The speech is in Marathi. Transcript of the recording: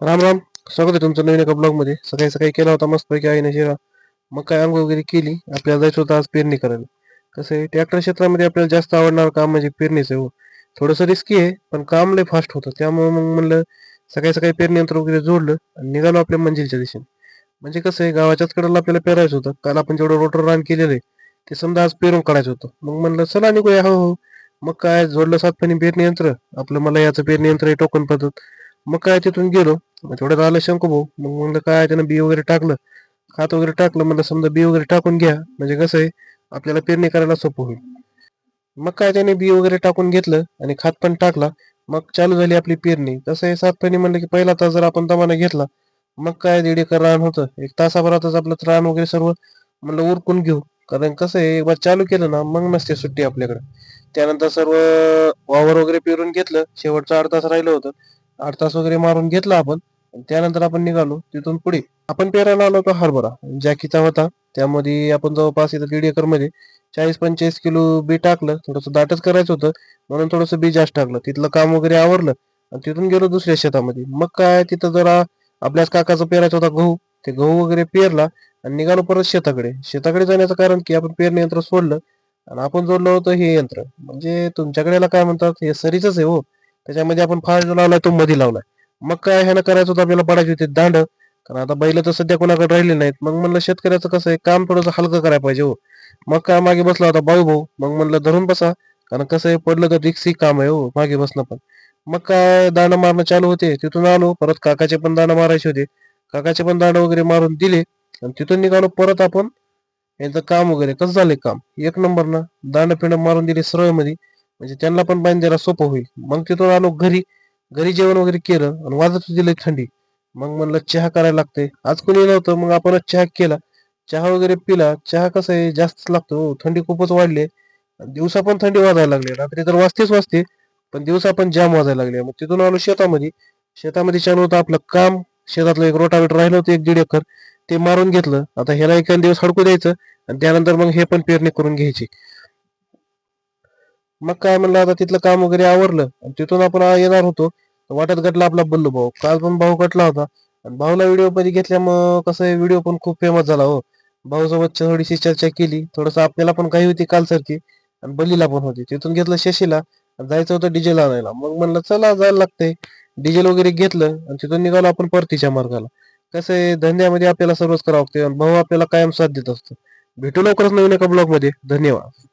राम राम. स्वागत आहे तुमचं नवीन एका ब्लॉगमध्ये सकाळी सकाळी केला होता मस्तपैकी आईने शिरा. मग काय अंघोळ वगैरे केली. आपल्याला जायचं होतं आज पेरणी करायला. कसं आहे ट्रॅक्टर क्षेत्रामध्ये आपल्याला जास्त आवडणार काम म्हणजे पेरणीचं हो. थोडंसं रिस्की आहे पण काम लय फास्ट होतं. त्यामुळे मग म्हणलं सकाळी सकाळी पेरणी यंत्र वगैरे जोडलं आणि निघालो आपल्या मंजिलच्या दिशेने. म्हणजे कसं आहे गावाच्याच कडेला आपल्याला पेरायचं होतं. काल आपण जेवढं रोटर रान केलेलं आहे ते समजा आज पेरून काढायचं होतं. मग म्हणलं चला निघूया. हो हो. मग काय जोडलं सातपणी पेरणी यंत्र. आपलं मला याचं पेरणी यंत्र आहे टोकन पद्धत. मग काय तिथून गेलो. मग तेवढ्यात आलं शंकू भाऊ. मग म्हणलं काय त्यानं बी वगैरे टाकलं. खात वगैरे टाकलं. म्हणलं समजा बी वगैरे टाकून घ्या. म्हणजे कसं आहे आपल्याला पेरणी करायला सोपं होईल. मग काय त्याने बी वगैरे टाकून घेतलं आणि खात पण टाकला. मग चालू झाली आपली पेरणी. कसं आहे सातपणी म्हणलं की पहिला तास जर आपण दमाने घेतला मग काय दीड एकर रान होतं. एक तासाभरातच आपलं रान वगैरे सर्व म्हणलं उरकून घेऊ. कारण कसं आहे एकदा चालू केलं ना मग नसते सुट्टी आपल्याकडे. त्यानंतर सर्व वावर वगैरे पेरून घेतलं. शेवटचं आठ तास राहिलं होतं. आठ तास वगैरे मारून घेतला आपण. त्यानंतर आपण निघालो तिथून पुढे. आपण पेरायला आलो होतो हरभरा. जॅकीचा होता. त्यामध्ये आपण जवळपास इथं दीड एकरमध्ये चाळीस पंचेचाळीस किलो बी टाकलं. थोडंसं दाटच करायचं होतं. म्हणून थोडंसं बी जास्त टाकलं. तिथलं काम वगैरे आवरलं. आणि तिथून गेलो दुसऱ्या शेतामध्ये. मग काय तिथं जरा आपल्याच काकाचा पेरायचा होता गहू. ते गहू वगैरे पेरला आणि निघालो परत शेताकडे. शेताकडे जाण्याचं कारण की आपण पेरणी यंत्र सोडलं. आणि आपण जोडलं होतं हे यंत्र. म्हणजे तुमच्याकडे काय म्हणतात? हे सरीच आहे हो. त्याच्यामध्ये आपण फाळ जो लावलाय तो मध्ये लावलाय. मग काय ह्यानं करायचं होतं? आपल्याला पडायची होती दांड. कारण आता बैल तर सध्या कोणाकडे राहिले नाहीत. मग म्हणलं शेतकऱ्याचं कसं आहे? काम थोडंसं हलकं करायला पाहिजे हो. मग काय मागे बसला होता बाऊ भाऊ. मग म्हणलं धरून बसा. कारण कसं आहे पडलं तर रिक्सी काम आहे हो मागे बसणं पण. मग काय दांड मारणं चालू होते. तिथून आलो. परत काकाचे पण दांड मारायचे होते. काकाचे पण दांड वगैरे मारून दिले. आणि तिथून निघालो. परत आपण यांचं काम वगैरे. कसं झाले काम? एक नंबर ना दांड पिंड मारून दिले सरळमध्ये म्हणजे त्यांना पण पाणी द्यायला सोपं होईल. मग तिथून आलो घरी घरी जेवण वगैरे केलं आणि वाजत दिलं थंडी. मग म्हणलं चहा करायला लागते आज कोणी नव्हतं मग आपणच चहा केला. चहा वगैरे पिला. चहा कसं आहे? जास्त लागतो. हो, थंडी खूपच वाढली आहे. दिवसा पण थंडी वाजायला लागली रात्री तर वाजतेच वाजते पण दिवसा पण जाम वाजायला लागले मग तिथून आलो शेतामध्ये. शेतामध्ये चालू होतं आपलं काम शेतातलं एक रोटावेटर राहिलं होतं एक दीड एकर. ते मारून घेतलं. आता ह्याला एखाद दिवस हडकू द्यायचं आणि त्यानंतर मग हे पण पेरणी करून घ्यायची. मग काय म्हणलं आता तिथलं काम वगैरे आवरलं आणि तिथून आपण येणार होतो. वाटत गटला आपला बल्लू भाऊ. काल पण भाऊ कटला होता. आणि भाऊला व्हिडिओमध्ये घेतल्यामुळं कसं आहे व्हिडिओ पण खूप फेमस झाला हो. भाऊ सोबत थोडीशी चर्चा केली. थोडस आपल्याला पण काही होती काल सारखी आणि बल्लीला पण होती. तिथून घेतलं शशीला. जायचं होतं डिझेल आणायला. मग म्हणलं चला जायला लागतंय. डिझेल वगैरे घेतलं आणि तिथून निघालो आपण परतीच्या मार्गाला. कसं आहे धंद्यामध्ये आपल्याला सर्वच करावं लागते आणि भाऊ आपल्याला कायम साथ देत असतो. भेटू लवकरच नवीन एका ब्लॉगमध्ये. धन्यवाद.